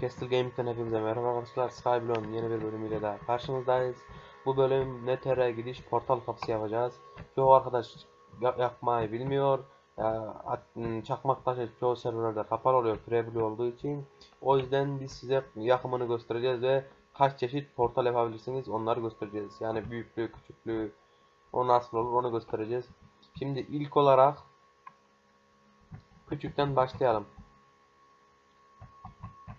Castle Gaming'den hepinize merhaba arkadaşlar. Skyblock'un yeni bir bölümüyle daha karşınızdayız. Bu bölüm Nether'e gidiş portal kapısı yapacağız. Çoğu arkadaş ya- yapmayı bilmiyor. Ya, m, çakmak taşı çoğu serverlerde kapalı oluyor preview olduğu için. O yüzden biz size yakımını göstereceğiz ve kaç çeşit portal yapabilirsiniz onları göstereceğiz. Yani büyüklüğü, küçüklüğü, o nasıl olur onu göstereceğiz. Şimdi ilk olarak küçükten başlayalım.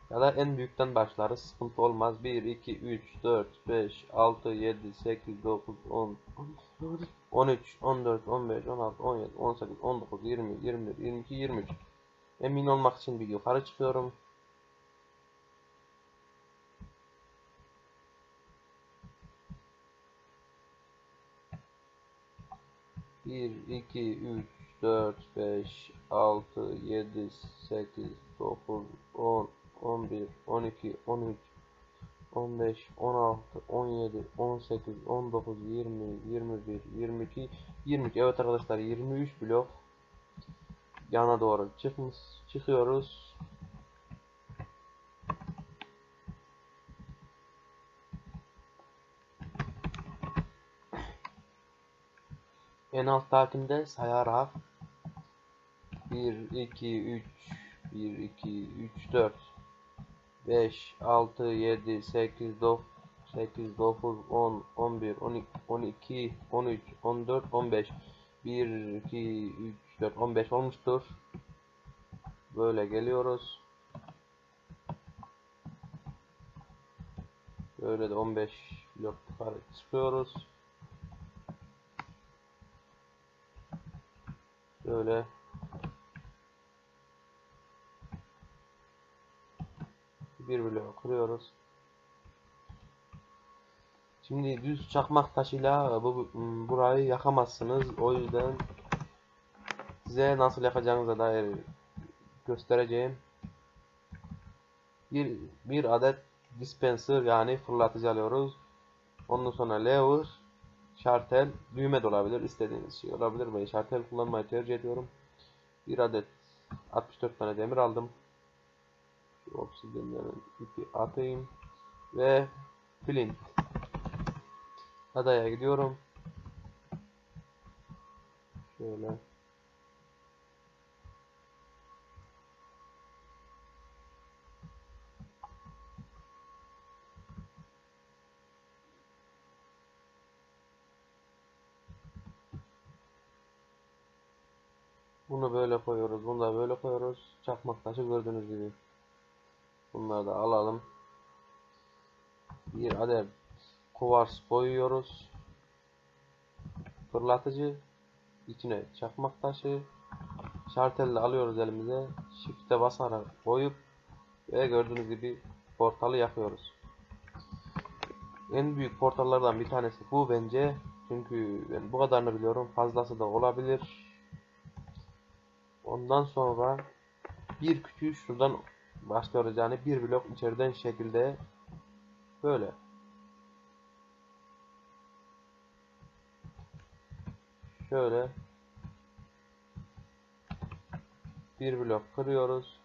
Ya da en büyükten başlarız. Sıkıntı olmaz. 1, 2, 3, 4, 5, 6, 7, 8, 9, 10, 13, 14, 15, 16, 17, 18, 19, 20, 21, 22, 23. Emin olmak için bir yukarı çıkıyorum. 1, 2, 3, 4, 5, 6, 7, 8, 9, 10, 11, 12, 13, 15, 16, 17, 18, 19, 20, 21, 22, 23. Evet arkadaşlar 23 blok yana doğru çıkmış, çıkıyoruz. En alttakinde sayarak 1, 2, 3, 1, 2, 3, 4, 5, 6, 7, 8, 9, 8, 9, 10, 11, 12, 12, 13, 14, 15, 1, 2, 3, 4, 15 olmuştur. Böyle geliyoruz. Böyle de 15 blok yukarı çıkıyoruz. Böyle bir bloğu kırıyoruz. Şimdi düz çakmak taşıyla bu bu- burayı yakamazsınız. O yüzden size nasıl yakacağınıza dair göstereceğim. Bir bir adet dispenser yani fırlatıcı alıyoruz. Ondan sonra lever, şartel, düğme de olabilir. istediğiniz şey olabilir. Ben şartel kullanmayı tercih ediyorum. Bir adet 64 tane demir aldım. Şu obsidianlerin ipi atayım. Ve flint. Adaya gidiyorum. Şöyle. Bunu böyle koyuyoruz. Bunu da böyle koyuyoruz. Çakmak taşı gördüğünüz gibi. Bunları da alalım. Bir adet kuvars koyuyoruz. Fırlatıcı. içine çakmak taşı. Şartelle alıyoruz elimize. Shift'e basarak koyup ve gördüğünüz gibi portalı yakıyoruz. En büyük portallardan bir tanesi bu bence. Çünkü ben bu kadarını biliyorum. Fazlası da olabilir. Ondan sonra bir küçüğü şuradan başlıyoruz yani bir blok içeriden şekilde böyle. Şöyle bir blok kırıyoruz.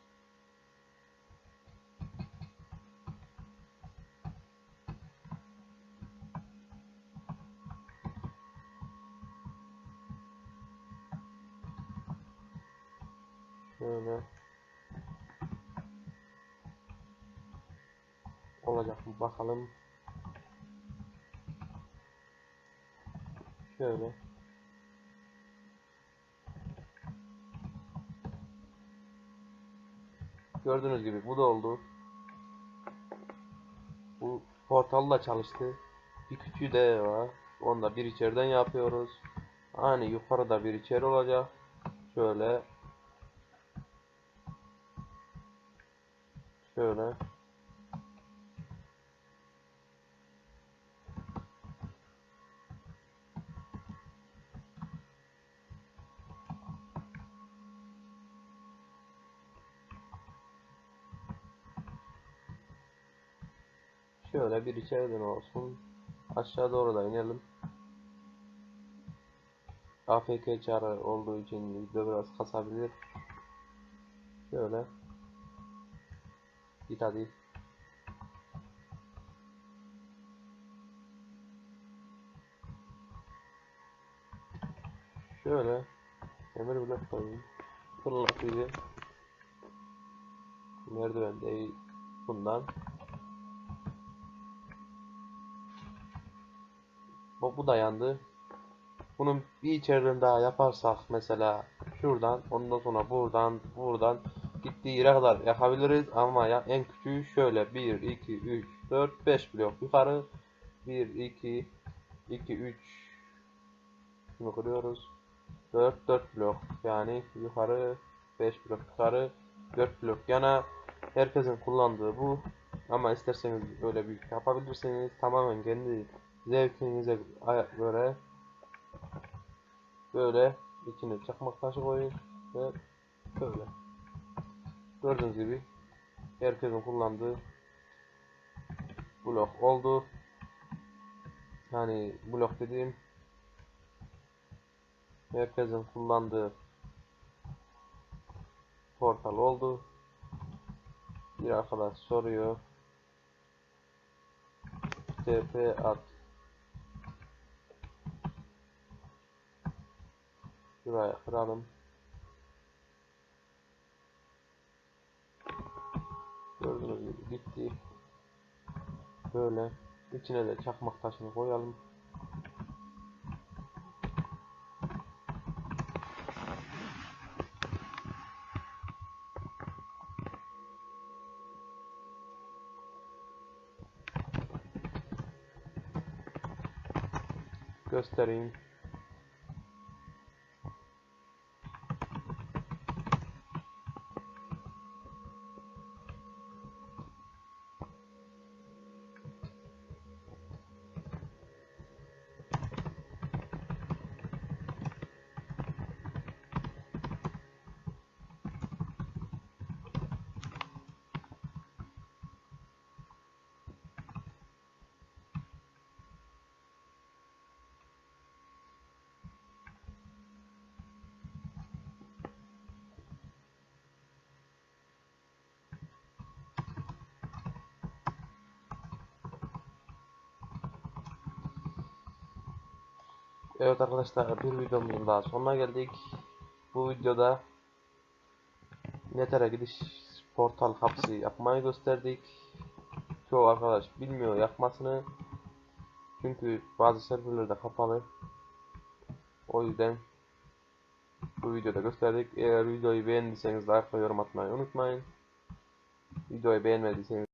Şöyle olacak mı bakalım. Şöyle. Gördüğünüz gibi bu da oldu. Bu portalla çalıştı. Bir küçüğü de var. Onu da bir içeriden yapıyoruz. Hani yukarıda bir içeri olacak. Şöyle. Şöyle. Şöyle bir içeriden olsun. Aşağı doğru da inelim. AFK çağrı olduğu için video biraz kasabilir. Şöyle. Git hadi. Şöyle. Demir blok koyayım. Fırlat bizi. Merdiven değil. Bundan. Bu, bu da yandı. Bunun bir içeriden daha yaparsak mesela şuradan ondan sonra buradan buradan gittiği yere kadar yakabiliriz ama ya en küçüğü şöyle. 1 2 3 4 5 blok yukarı. 1 2 2 3 şunu kırıyoruz. 4 4 blok yani yukarı. 5 blok yukarı. 4 blok yana. Herkesin kullandığı bu. Ama isterseniz öyle büyük yapabilirsiniz. Tamamen kendi zevkinize göre böyle içine çakmak taşı koyun ve böyle gördüğünüz gibi herkesin kullandığı blok oldu. Yani blok dediğim herkesin kullandığı portal oldu. Bir arkadaş soruyor. TP at. Şuraya kıralım. Gördüğünüz gibi gitti. Böyle. içine de çakmak taşını koyalım. Göstereyim. Evet arkadaşlar bir videomuzun daha sonuna geldik. Bu videoda Nether'a gidiş portal kapısı yapmayı gösterdik. Çoğu arkadaş bilmiyor yapmasını. Çünkü bazı serverlerde kapalı. O yüzden bu videoda gösterdik. Eğer videoyu beğendiyseniz like ve yorum atmayı unutmayın. Videoyu beğenmediyseniz